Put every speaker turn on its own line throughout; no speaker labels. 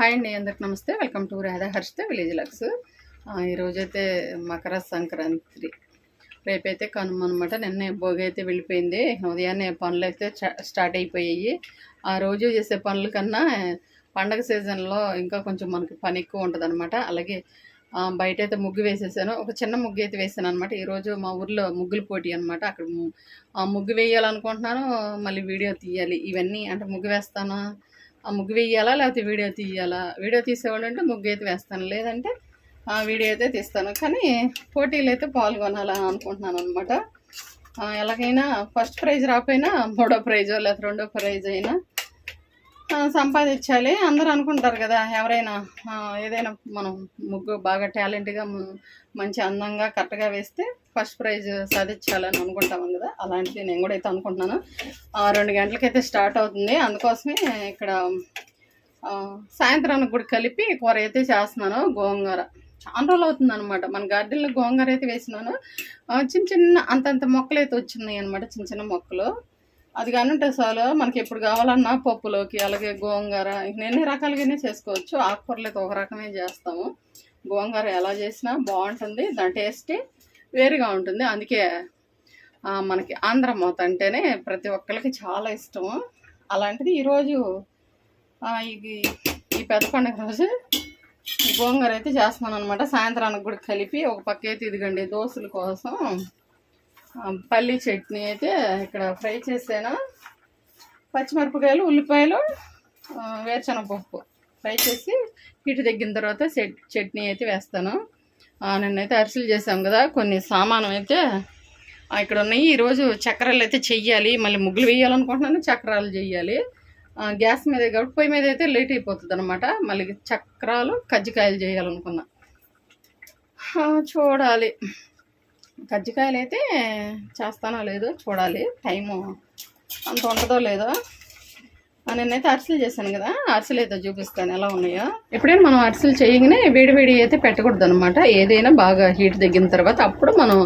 Hi అండి అందరికి నమస్తే. Welcome to Radha Harshitha village looks. ఈరోజైతే మకర సంక్రాంతి. రేపైతే కనుమ అనమాట నిన్నే భోగి అయితే వెళ్ళిపోయింది. ఉదయాన్నే పనులు అయితే స్టార్ట్ అయిపోయాయి. ఆ రోజు చేసే పనుల కన్నా పండగ సీజన్లో ఇంకా కొంచెం మనకి పని ఎక్కువ ఉంటుంది అనమాట అలాగే బయట అయితే ముగ్గు వేసేసాను. ఒక చిన్న ముగ్గు అయితే వేసాను అనమాట ఈరోజు మా ఊర్లో ముగ్గుల పోటీ అనమాట అక్కడ ముగ్గు వేయాలనుకుంటున్నాను. మళ్ళీ వీడియో తీయాలి. ఇవన్నీ అంటే ముగ్గు వేస్తానా? ఆ ముగ్గు వేయాలా లేకపోతే వీడియో తీయాలా? వీడియో తీసేవాళ్ళు అంటే ముగ్గు అయితే వేస్తాను. లేదంటే ఆ వీడియో అయితే తీస్తాను. కానీ పోటీలు అయితే పాల్గొనాలని అనుకుంటున్నాను అనమాట ఎలాగైనా ఫస్ట్ ప్రైజ్ రాకపోయినా మూడో ప్రైజో లేకపోతే రెండో ప్రైజ్ అయినా సంపాదించాలి. అందరూ అనుకుంటారు కదా ఎవరైనా ఏదైనా మనం ముగ్గు బాగా టాలెంట్గా మంచి అందంగా కరెక్ట్గా వేస్తే ఫస్ట్ ప్రైజ్ సాధించాలని అనుకుంటాం కదా అలాంటిది నేను కూడా అయితే అనుకుంటున్నాను. ఆ, రెండు గంటలకైతే స్టార్ట్ అవుతుంది. అందుకోసమే ఇక్కడ సాయంత్రానికి కూడా కలిపి కూర అయితే చేస్తున్నాను గోంగూర. చాలా రోజులు అవుతుంది అనమాట మన గార్డెన్లో గోంగూర అయితే వేసినాను. చిన్న చిన్న అంతంత మొక్కలు అయితే వచ్చినాయి అనమాట చిన్న చిన్న మొక్కలు. అది కానీ ఉంటే చాలు. మనకి ఎప్పుడు కావాలన్నా పప్పులోకి అలాగే గోంగూర ఎన్ని రకాలుగానే చేసుకోవచ్చు. ఆకుకూరలు అయితే ఒక రకమే చేస్తాము. గోంగూర ఎలా చేసినా బాగుంటుంది. దాని టేస్ట్ వేరుగా ఉంటుంది. అందుకే మనకి ఆంధ్ర మూత అంటేనే ప్రతి ఒక్కరికి చాలా ఇష్టము. అలాంటిది ఈరోజు ఇది ఈ పెద్ద పండుగ రోజు గోంగూర అయితే చేస్తున్నాను అనమాట సాయంత్రానికి కూడా కలిపి ఒక పక్క అయితే ఇదిగండి దోశల కోసం పల్లి చట్నీ అయితే ఇక్కడ ఫ్రై చేసాను. పచ్చిమిరపకాయలు ఉల్లిపాయలు వేరుశనగపప్పు ఫ్రై చేసి హీట్ తగ్గిన తర్వాత చట్నీ అయితే వేస్తాను. నిన్నైతే అరిసెలు చేసాం కదా కొన్ని సామానం అయితే ఇక్కడ ఉన్నాయి. ఈరోజు చక్రాలు అయితే చెయ్యాలి. మళ్ళీ ముగ్గులు వేయాలనుకుంటున్నాను చక్రాలు చెయ్యాలి. గ్యాస్ మీద కాబట్టి పొయ్యి మీద అయితే లేట్ అయిపోతుంది అనమాట మళ్ళీ చక్రాలు కజ్జికాయలు చేయాలనుకున్నా. చూడాలి. కజ్జికాయలు అయితే చేస్తానో లేదో చూడాలి. టైము అంత ఉంటుందో లేదో. నేనైతే అరిసెలు చేశాను కదా అరిసెలు అయితే చూపిస్తాను ఎలా ఉన్నాయో. ఎప్పుడైనా మనం అరిసెలు చేయగానే వేడి వేడి అయితే పెట్టకూడదు అనమాట ఏదైనా బాగా హీట్ తగ్గిన తర్వాత అప్పుడు మనం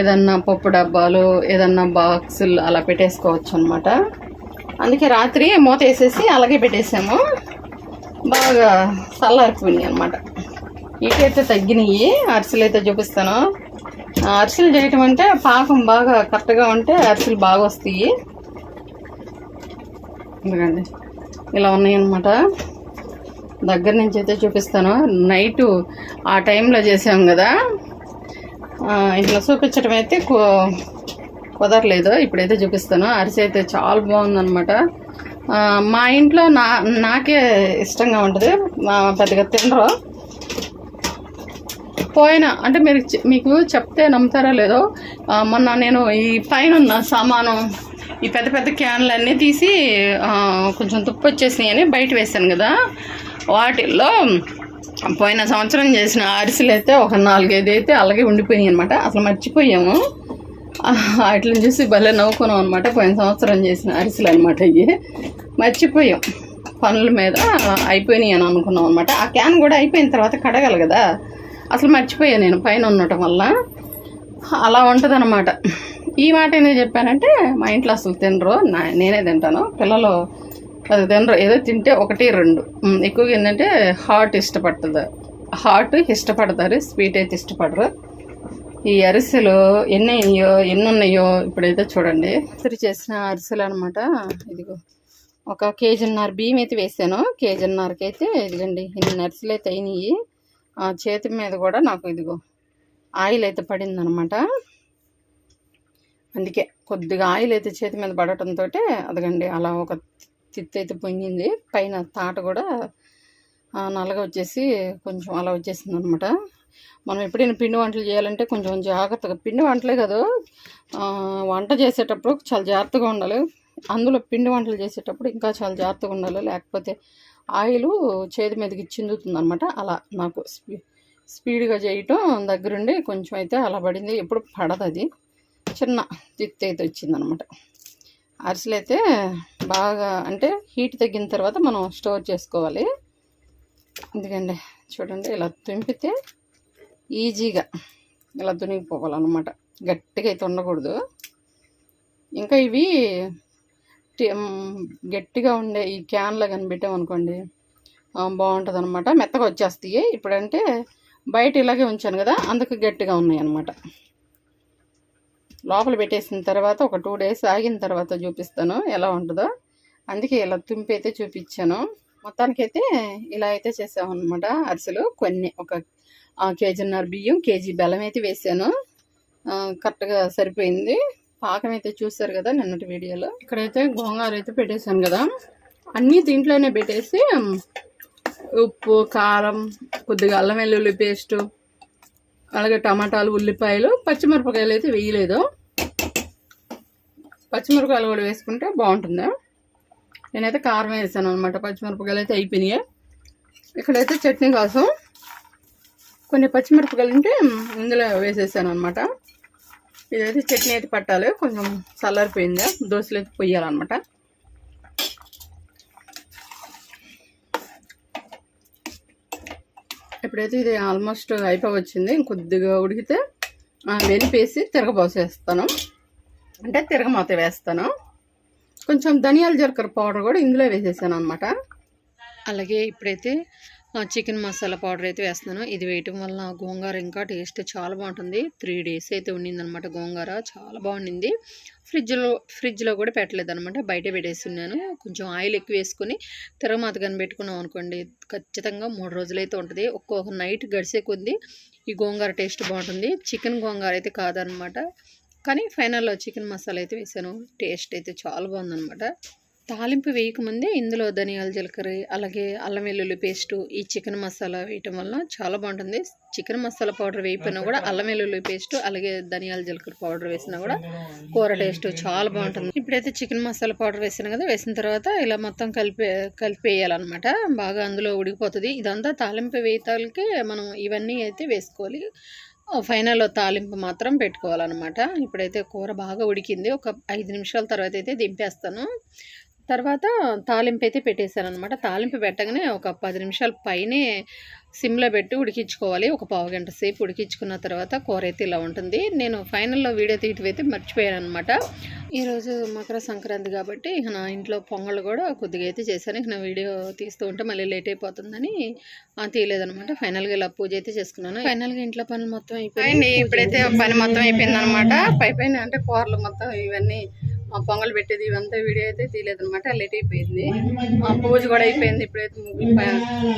ఏదన్నా పప్పు డబ్బాలు ఏదన్నా బాక్సులు అలా పెట్టేసుకోవచ్చు అనమాట అందుకే రాత్రి మూత వేసేసి అలాగే పెట్టేసాము. బాగా చల్లారిపోయినాయి అనమాట హీట్ అయితే తగ్గినాయి. అరిసెలు అయితే చూపిస్తాను. అరిసెలు చేయటం అంటే పాకం బాగా కరెక్ట్గా ఉంటే అరిసెలు బాగా వస్తాయి. ఎందుకండి ఇలా ఉన్నాయన్నమాట. దగ్గర నుంచి అయితే చూపిస్తాను. నైటు ఆ టైంలో చేసాం కదా. ఇట్లా చూపించడం అయితే కుదరలేదు. ఇప్పుడైతే చూపిస్తాను. అరిసె అయితే చాలా బాగుందన్నమాట. మా ఇంట్లో నా నాకే ఇష్టంగా ఉంటుంది. పెద్దగా తినరు. పోయిన అంటే మీరు మీకు చెప్తే నమ్ముతారా లేదో మొన్న నేను ఈ పైన ఉన్న సామాను ఈ పెద్ద పెద్ద క్యాన్లన్నీ తీసి కొంచెం తుప్పు వచ్చేసినాయని అని బయట వేసాను కదా. వాటిల్లో పోయిన సంవత్సరం చేసిన అరిసెలు అయితే ఒక నాలుగైదు అయితే అలాగే ఉండిపోయాయి అనమాట అసలు మర్చిపోయాము. వాటిని చూసి భలే నవ్వుకున్నాం అనమాట పోయిన సంవత్సరం చేసిన అరిసెలు అనమాట ఇవి. మర్చిపోయాం. పనుల మీద అయిపోయినాయి అని అనుకున్నాం అనమాట ఆ క్యాన్ కూడా అయిపోయిన తర్వాత కడగాలి కదా. అసలు మర్చిపోయాను నేను పైన ఉండటం వల్ల. అలా ఉంటుందన్నమాట. ఈ మాట ఎందుకు చెప్పానంటే మా ఇంట్లో అసలు తినరు నా నేనే తింటాను. పిల్లలు అది తినరు. ఏదో తింటే ఒకటి రెండు. ఎక్కువగా ఏంటంటే హాట్ ఇష్టపడుతుంది. హాట్ ఇష్టపడతారు స్వీట్ అయితే ఇష్టపడరు. ఈ అరిసెలు ఎన్ని అయ్యో ఎన్ని ఉన్నాయో ఇప్పుడైతే చూడండి. ఇస్త్రీ చేసిన అరిసెలు అనమాట ఇదిగో ఒక కేజీన్నర బియ్యం అయితే వేసాను. కేజీన్నరకి అయితే ఇదిగండి ఇన్ని అరిసెలు అయితే అయినాయి. చేతి మీద కూడా నాకు ఇదిగో ఆయిల్ అయితే పడిందనమాట. అందుకే కొద్దిగా ఆయిల్ అయితే చేతి మీద పడటంతో అదగండి అలా ఒక తిత్తి అయితే పొంగింది. పైన తాట కూడా నల్లగా వచ్చేసి కొంచెం అలా వచ్చేసింది అనమాట మనం ఎప్పుడైనా పిండి వంటలు చేయాలంటే కొంచెం జాగ్రత్తగా పిండి వంటలే కాదు వంట చేసేటప్పుడు చాలా జాగ్రత్తగా ఉండాలి. అందులో పిండి వంటలు చేసేటప్పుడు ఇంకా చాలా జాగ్రత్తగా ఉండాలి. లేకపోతే ఆయిల్ చేతి మీదకి చిందుతుంది అనమాట అలా నాకు స్పీ స్పీడ్గా చేయటం దగ్గరుండి కొంచెం అయితే అలా పడింది. ఎప్పుడు పడదు అది. చిన్న తిత్తి అయితే వచ్చిందనమాట అరిసెలు అయితే బాగా అంటే హీట్ తగ్గిన తర్వాత మనం స్టోర్ చేసుకోవాలి. ఎందుకండి చూడండి ఇలా తుంపితే ఈజీగా ఇలా దునిగిపోవాలన్నమాట. గట్టిగా అయితే ఉండకూడదు. ఇంకా ఇవి గట్టిగా ఉండే ఈ క్యాన్లో కనిపెట్టామనుకోండి
బాగుంటుంది అనమాట మెత్తగా వచ్చేస్తాయి. ఇప్పుడంటే బయట ఇలాగే ఉంచాను కదా అందుకు గట్టిగా ఉన్నాయి అనమాట లోపల పెట్టేసిన తర్వాత ఒక టూ డేస్ ఆగిన తర్వాత చూపిస్తాను ఎలా ఉంటుందో. అందుకే ఇలా తుంపి అయితే చూపించాను. మొత్తానికైతే ఇలా అయితే చేసామన్నమాట. అరిసెలు కొన్ని ఒక కేజీన్నర బియ్యం కేజీ బెల్లం అయితే వేసాను. కరెక్ట్గా సరిపోయింది. పాకం అయితే చూసారు కదా నిన్నటి వీడియోలో. ఇక్కడైతే గోంగూర అయితే పెట్టేశాను కదా. అన్నీ దీంట్లోనే పెట్టేసి ఉప్పు కారం కొద్దిగా అల్లం వెల్లుల్లి పేస్టు అలాగే టమాటాలు ఉల్లిపాయలు పచ్చిమిరపకాయలు అయితే వేయలేదు. పచ్చిమిరపకాయలు కూడా వేసుకుంటే బాగుంటుంది. నేనైతే కారం వేసాను అనమాట పచ్చిమిరపకాయలు అయితే అయిపోయినాయి. ఇక్కడైతే చట్నీ కోసం కొన్ని పచ్చిమిరపకాయలు ఉంటే ఇందులో వేసేసాను అనమాట ఇదైతే చట్నీ అయితే పట్టాలి. కొంచెం చల్లారిపోయింది. దోశలు అయితే పొయ్యాలన్నమాట. ఇప్పుడైతే ఇది ఆల్మోస్ట్ అయిపోవచ్చింది ఇంకొద్దిగా ఉడికితే వెనిపేసి తిరగబోసేస్తాను అంటే తిరగమాత వేస్తాను. కొంచెం ధనియాల జీలకర్ర పౌడర్ కూడా ఇందులో వేసేసాను అనమాట అలాగే ఇప్పుడైతే చికెన్ మసాలా పౌడర్ అయితే వేస్తున్నాను. ఇది వేయటం వల్ల గోంగూర ఇంకా టేస్ట్ చాలా బాగుంటుంది. త్రీ డేస్ అయితే ఉండిందనమాట గోంగూర. చాలా బాగుండింది. ఫ్రిడ్జ్లో ఫ్రిడ్జ్లో కూడా పెట్టలేదు అనమాట బయట పెట్టేస్తున్నాను కొంచెం ఆయిల్ ఎక్కువ వేసుకొని తిరగమాత కానీ పెట్టుకున్నాం అనుకోండి ఖచ్చితంగా మూడు రోజులైతే ఉంటుంది. ఒక్కొక్క నైట్ గడిసే కొద్ది ఈ గోంగూర టేస్ట్ బాగుంటుంది. చికెన్ గోంగూర అయితే కాదనమాట కానీ ఫైనల్లో చికెన్ మసాలా అయితే వేసాను. టేస్ట్ అయితే చాలా బాగుందనమాట తాలింపు వేయకముందే ఇందులో ధనియాల జీలకర్ర అలాగే అల్లం వెల్లుల్లి పేస్టు ఈ చికెన్ మసాలా వేయటం వల్ల చాలా బాగుంటుంది. చికెన్ మసాలా పౌడర్ వేయిపోయినా కూడా అల్లం వెల్లుల్లి పేస్టు అలాగే ధనియాల జీలకర్ర పౌడర్ వేసినా కూడా కూర టేస్ట్ చాలా బాగుంటుంది. ఇప్పుడైతే చికెన్ మసాలా పౌడర్ వేసాను కదా వేసిన తర్వాత ఇలా మొత్తం కలిపి కలిపేయాలన్నమాట. బాగా అందులో ఉడికిపోతుంది. ఇదంతా తాలింపు వేయటాలకే మనం ఇవన్నీ అయితే వేసుకోవాలి. ఫైనల్లో తాలింపు మాత్రం పెట్టుకోవాలన్నమాట. ఇప్పుడైతే కూర బాగా ఉడికింది. ఒక ఐదు నిమిషాల తర్వాత అయితే దింపేస్తాను. తర్వాత తాలింపు అయితే పెట్టేశాను అనమాట తాలింపు పెట్టగానే ఒక పది నిమిషాల పైనే సిమ్లో పెట్టి ఉడికించుకోవాలి. ఒక పావు గంట సేపు ఉడికించుకున్న తర్వాత కూర అయితే ఇలా ఉంటుంది. నేను ఫైనల్లో వీడియో తీయటం అయితే మర్చిపోయాను అనమాట ఈరోజు మకర సంక్రాంతి కాబట్టి ఇక నా ఇంట్లో పొంగల్ కూడా కొద్దిగా అయితే చేశాను. ఇక నా వీడియో తీస్తూ ఉంటే మళ్ళీ లేట్ అయిపోతుందని ఆ, తీయలేదనమాట ఫైనల్గా ఇలా పూజ అయితే చేసుకున్నాను. ఫైనల్గా ఇంట్లో పనులు మొత్తం అయిపోయింది. ఇప్పుడైతే పని మొత్తం అయిపోయింది అనమాట పై పైన అంటే కూరలు మొత్తం ఇవన్నీ పొంగల్ పెట్టేది ఇవంతా వీడియో అయితే తీయలేదు అనమాట లేట్ అయిపోయింది. ఆ పూజ కూడా అయిపోయింది ఇప్పుడైతే ముగ్గులు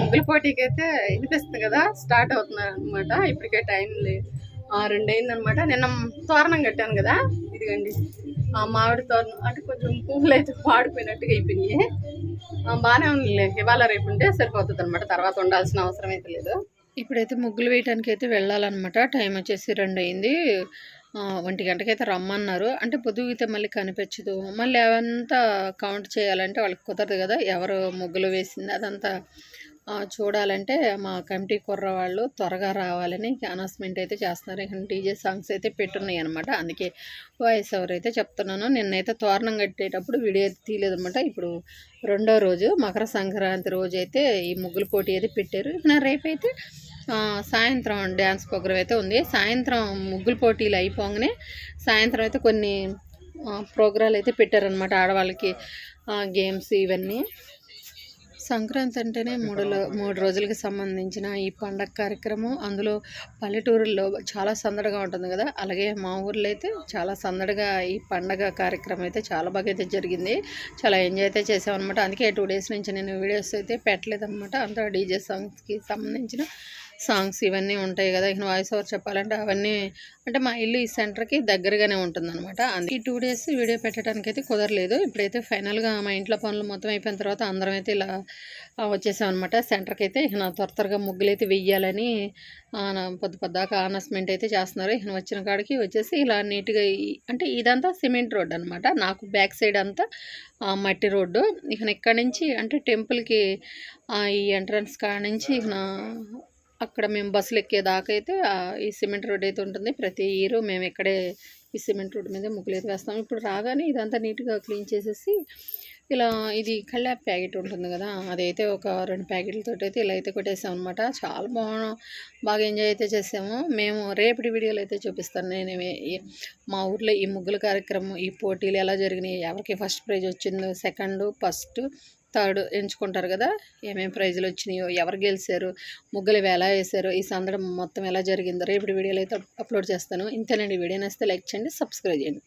ముగ్గుల పోటీకి అయితే వినిపిస్తుంది కదా స్టార్ట్ అవుతున్నారు అనమాట ఇప్పటికే టైం లేదు ఆ, రెండు అయిందనమాట నిన్న తోరణం కట్టాను కదా ఇదిగండి. ఆ మామిడి తోరణం అంటే కొంచెం పువ్వులు అయితే పాడిపోయినట్టుగా అయిపోయినాయి. బాగానే ఉంది ఇవాళ రేపు ఉంటే సరిపోతుంది అనమాట తర్వాత ఉండాల్సిన అవసరం అయితే లేదు. ఇప్పుడైతే ముగ్గులు వేయటానికి అయితే వెళ్ళాలన్నమాట. టైం వచ్చేసి రెండు అయింది ఒంటి గంటకైతే రమ్మన్నారు. అంటే పొద్దుగితే మళ్ళీ కనిపించదు. మళ్ళీ అవంతా కౌంట్ చేయాలంటే వాళ్ళకి కుదరదు కదా. ఎవరు ముగ్గులు వేసింది అదంతా చూడాలంటే మా కమిటీ కుర్ర వాళ్ళు త్వరగా రావాలని అనౌన్స్మెంట్ అయితే చేస్తున్నారు. ఇక్కడ డీజే సాంగ్స్ అయితే పెట్టున్నాయి అనమాట అందుకే వాయిస్ ఓవర్ అయితే చెప్తున్నాను. నిన్నైతే తోరణం కట్టేటప్పుడు వీడియో తీయలేదు అనమాట ఇప్పుడు రెండో రోజు మకర సంక్రాంతి రోజు అయితే ఈ ముగ్గుల పోటీ అయితే పెట్టారు. ఇక రేపైతే సాయంత్రం డ్యాన్స్ ప్రోగ్రామ్ అయితే ఉంది. సాయంత్రం ముగ్గుల పోటీలు అయిపోగానే సాయంత్రం అయితే కొన్ని ప్రోగ్రాలు అయితే పెట్టారనమాట ఆడవాళ్ళకి. గేమ్స్ ఇవన్నీ. సంక్రాంతి అంటేనే మూడు మూడు రోజులకి సంబంధించిన ఈ పండగ కార్యక్రమం. అందులో పల్లెటూరుల్లో చాలా సందడిగా ఉంటుంది కదా. అలాగే మా ఊర్లో అయితే చాలా సందడిగా ఈ పండగ కార్యక్రమం అయితే చాలా బాగా అయితే జరిగింది. చాలా ఎంజాయ్ అయితే చేసామన్నమాట అందుకే టూ డేస్ నుంచి నేను వీడియోస్ అయితే పెట్టలేదు అనమాట అంతా డీజే సాంగ్స్కి సంబంధించిన సాంగ్స్ ఇవన్నీ ఉంటాయి కదా. ఇక వాయిస్ ఓవర్ చెప్పాలంటే అవన్నీ అంటే మా ఇల్లు ఈ సెంటర్కి దగ్గరగానే ఉంటుందన్నమాట. అందుకే ఈ టూ డేస్ వీడియో పెట్టడానికి అయితే కుదరలేదు. ఇప్పుడైతే ఫైనల్గా మా ఇంట్లో పనులు మొత్తం అయిపోయిన తర్వాత అందరం అయితే ఇలా వచ్చేసామన్నమాట సెంటర్కి అయితే ఇక త్వర త్వరగా ముగ్గులు అయితే వెయ్యాలని పొద్దు పొద్దాక అనౌన్స్మెంట్ అయితే చేస్తున్నారు. ఇక వచ్చిన కాడికి వచ్చేసి ఇలా నీట్గా అంటే ఇదంతా సిమెంట్ రోడ్ అనమాట నాకు బ్యాక్ సైడ్ అంతా ఆ, మట్టి రోడ్డు. ఇక ఇక్కడ నుంచి అంటే టెంపుల్కి ఈ ఎంట్రన్స్ కాడ నుంచి ఇక నా అక్కడ మేము బస్సులు ఎక్కేదాకా అయితే ఈ సిమెంట్ రోడ్ అయితే ఉంటుంది. ప్రతి ఇయర్ మేము ఇక్కడే ఈ సిమెంట్ రోడ్ మీద ముగ్గులు అయితే వేస్తాం. ఇప్పుడు రాగానే ఇదంతా నీట్గా క్లీన్ చేసేసి ఇలా ఇది కళ్ళాప్ ప్యాకెట్ ఉంటుంది కదా అదైతే ఒక రెండు ప్యాకెట్లతో అయితే ఇలా అయితే కొట్టేసాం అనమాట చాలా బాగా బాగా ఎంజాయ్ అయితే చేసాము. మేము రేపటి వీడియోలు అయితే చూపిస్తాను. నేను మా ఊర్లో ఈ ముగ్గుల కార్యక్రమం ఈ పోటీలు ఎలా జరిగినాయి ఎవరికి ఫస్ట్ ప్రైజ్ వచ్చిందో సెకండ్ ఫస్ట్ థర్డ్ ఎంచుకుంటారు కదా ఏమేమి ప్రైజులు వచ్చినాయో ఎవరు గెలిచారు ముగ్గులు ఇవి ఎలా వేశారు ఈ సందడం మొత్తం ఎలా జరిగిందో రేపటి వీడియోలు అయితే అప్లోడ్ చేస్తాను. ఇంతేనండి వీడియో నచ్చితే లైక్ చేయండి సబ్స్క్రైబ్ చేయండి.